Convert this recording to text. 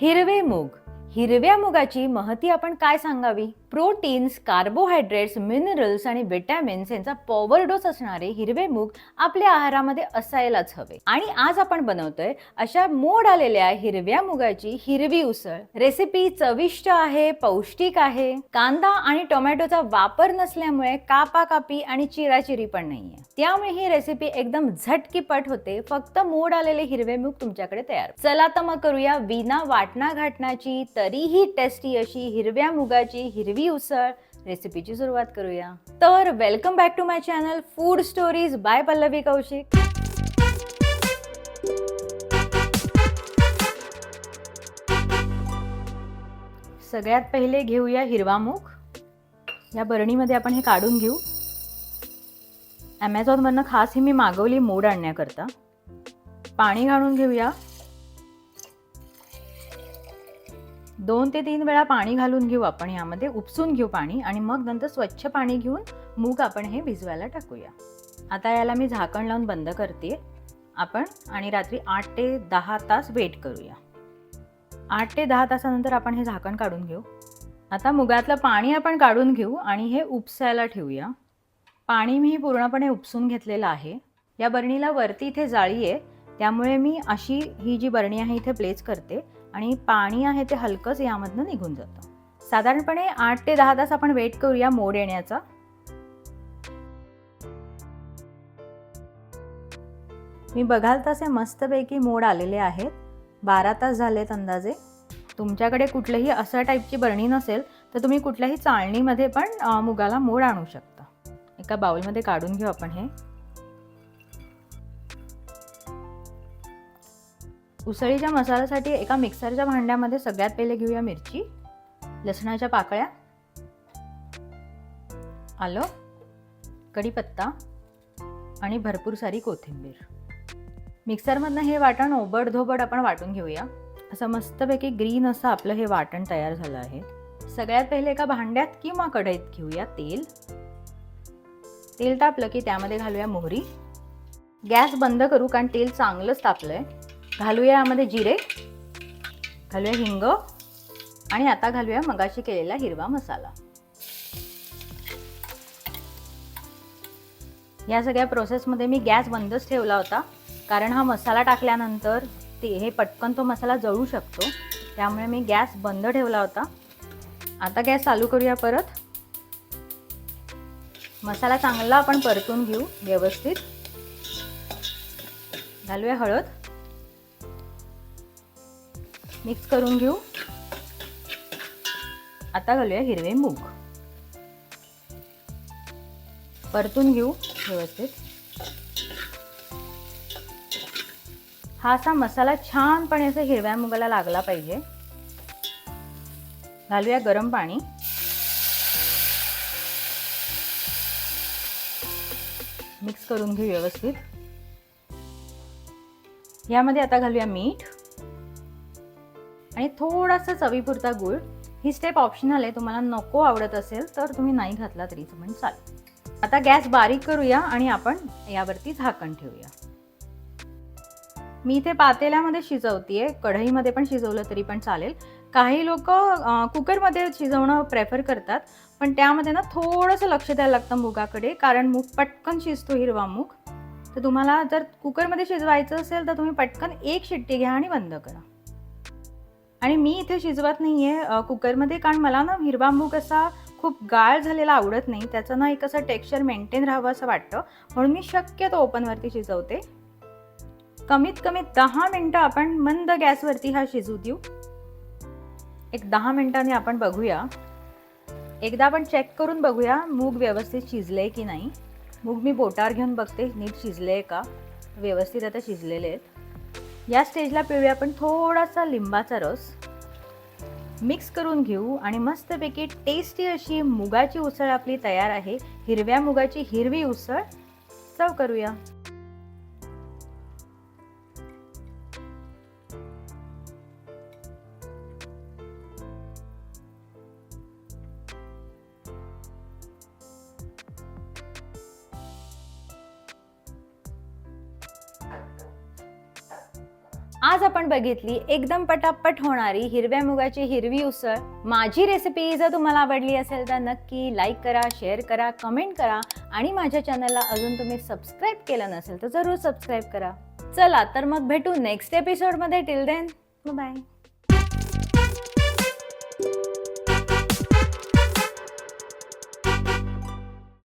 हिरवे मूग. हिरव्या मुगाची महती आपण काय सांगावी? प्रोटीन्स कार्बोहायड्रेट्स मिनरल्स आणि विटॅमिन्स यांचा पॉवर डोस असणारे हिरवे मूग आपल्या आहारामध्ये असायलाच हवे. आणि आज आपण बनवतोय अशा मोड आलेल्या हिरव्या मुगाची हिरवी उसळ. रेसिपी चविष्ट आहे पौष्टिक आहे. कांदा आणि टोमॅटोचा वापर नसल्यामुळे कापा कापी आणि चिराचिरी पण नाहीये. त्यामुळे ही रेसिपी एकदम झटकीपट होते. फक्त मोड आलेले हिरवे मूग तुमच्याकडे तयार. चला तर मग करूया विना वाटणा घाटण्याची तरीही टेस्टी अशी हिरव्या मुगाची हिरवी उसळ रेसिपीची सुरुवात करूया. तर welcome back to my channel food stories by Pallavi Kaushik. सगळ्यात पहिले घेऊया हिरवा मूग. या बरणीमध्ये आपण हे काढून घेऊ. ॲमेझॉनवरनं खास ही मी मागवली मोड आणण्याकरता. पाणी घालून घेऊया. दोन ते तीन वेळा पाणी घालून घेऊ आपण यामध्ये उपसून घेऊ पाणी आणि मग नंतर स्वच्छ पाणी घेऊन मूग आपण हे भिजवायला टाकूया. आता याला मी झाकण लावून बंद करते. आपण आणि रात्री आठ ते दहा तास वेट करूया. आठ ते दहा तासानंतर आपण हे झाकण काढून घेऊ. आता मुगातलं पाणी आपण काढून घेऊ आणि हे उपसायला ठेवूया. पाणी मी पूर्णपणे उपसून घेतलेलं आहे. या बरणीला वरती इथे जाळी आहे. त्यामुळे मी अशी ही जी बरणी आहे इथे प्लेस करते. आणि पाणी आहे ते हलकंच यामधनं निघून जातं. साधारणपणे आठ ते दहा तास आपण वेट करूया मोड येण्याचा. मी बघाल तसे मस्तपैकी मोड आलेले आहेत. बारा तास झालेत अंदाजे. तुमच्याकडे कुठलंही असं टाईपची बरणी नसेल तर तुम्ही कुठल्याही चाळणीमध्ये पण मुगाला मोड आणू शकता. एका बाउलमध्ये काढून घेऊ आपण हे. उसळीच्या मसाल्यासाठी एका मिक्सरच्या भांड्यामध्ये सगळ्यात पहिले घेऊया मिरची लसणाच्या पाकळ्या आलं कढीपत्ता आणि भरपूर सारी कोथिंबीर. मिक्सरमधनं हे वाटण ओबड धोबड आपण वाटून घेऊया. असं मस्तपैकी ग्रीन असं आपलं हे वाटण तयार झालं आहे. सगळ्यात पहिले एका भांड्यात किंवा कढईत घेऊया तेल. तेल तापलं की त्यामध्ये घालूया मोहरी. गॅस बंद करू कारण तेल चांगलंच तापलं आहे घालूया यामध्ये जिरे घालूया हिंग आणि आता घालूया मगाशी केलेला हिरवा मसाला. या सगळ्या प्रोसेसमध्ये मी गॅस बंदच ठेवला होता. कारण हा मसाला टाकल्यानंतर ते हे पटकन तो मसाला जळू शकतो. त्यामुळे मी गॅस बंद ठेवला होता. आता गॅस चालू करूया परत. मसाला चांगला आपण परतून घेऊ व्यवस्थित. घालूया हळद. मिक्स करून घेऊ. आता घालूया हिरवे मूग. परतून घेऊ व्यवस्थित. हा असा मसाला छानपणे असं हिरव्या मुगाला लागला पाहिजे. घालूया गरम पाणी. मिक्स करून घेऊ व्यवस्थित. यामध्ये आता घालूया मीठ. आणि थोडासा चवीपुरता गूळ. ही स्टेप ऑप्शनल आहे तुम्हाला नको आवडत असेल तर तुम्ही नाही घातला तरी पण चालेल. आता गॅस बारीक करूया आणि आपण यावरती झाकण ठेवूया. मी इथे पातेल्यामध्ये शिजवतीये कढईमध्ये पण शिजवलं तरी पण चालेल. काही लोक कुकरमध्ये शिजवणं प्रेफर करतात पण त्यामध्ये ना थोडंसं लक्ष द्यायला लागतं मुगाकडे कारण मूग पटकन शिजतो हिरवा मूग. तर तुम्हाला जर कुकरमध्ये शिजवायचं असेल तर तुम्ही पटकन एक शिट्टी घ्या आणि बंद करा. आणि मी इथे शिजवत नाही आहे कुकरमध्ये कारण मला ना हिरवा मूग असा खूप गाळ झालेला आवडत नाही. त्याचं ना एक असं टेक्स्चर मेंटेन राहावं असं वाटतं. म्हणून मी शक्यतो ओपनवरती शिजवते. कमीत कमी दहा मिनटं आपण मंद गॅसवरती हा शिजू देऊ. एक दहा मिनिटांनी आपण बघूया. एकदा आपण चेक करून बघूया मूग व्यवस्थित शिजले की नाही. मूग मी बोटावर घेऊन बघते नीट शिजले का? व्यवस्थित आता शिजलेले आहेत. या स्टेजला पिळूया आपण थोडासा लिंबाचा रस. मिक्स करून घेऊ आणि मस्तपैकी टेस्टी अशी मुगाची उसळ आपली तयार आहे. हिरव्या मुगाची हिरवी उसळ. सर्व करूया. आज आपण बघितली एकदम पटापट होणारी हिरव्या मुगाची हिरवी उसळ. माझी रेसिपी जर तुम्हाला आवडली असेल तर नक्की लाईक करा शेअर करा कमेंट करा आणि माझ्या चॅनलला अजून तुम्ही सबस्क्राईब केलं नसेल तर जरूर सबस्क्राईब करा. चला तर मग भेटू नेक्स्ट एपिसोडमध्ये टिल देन बाय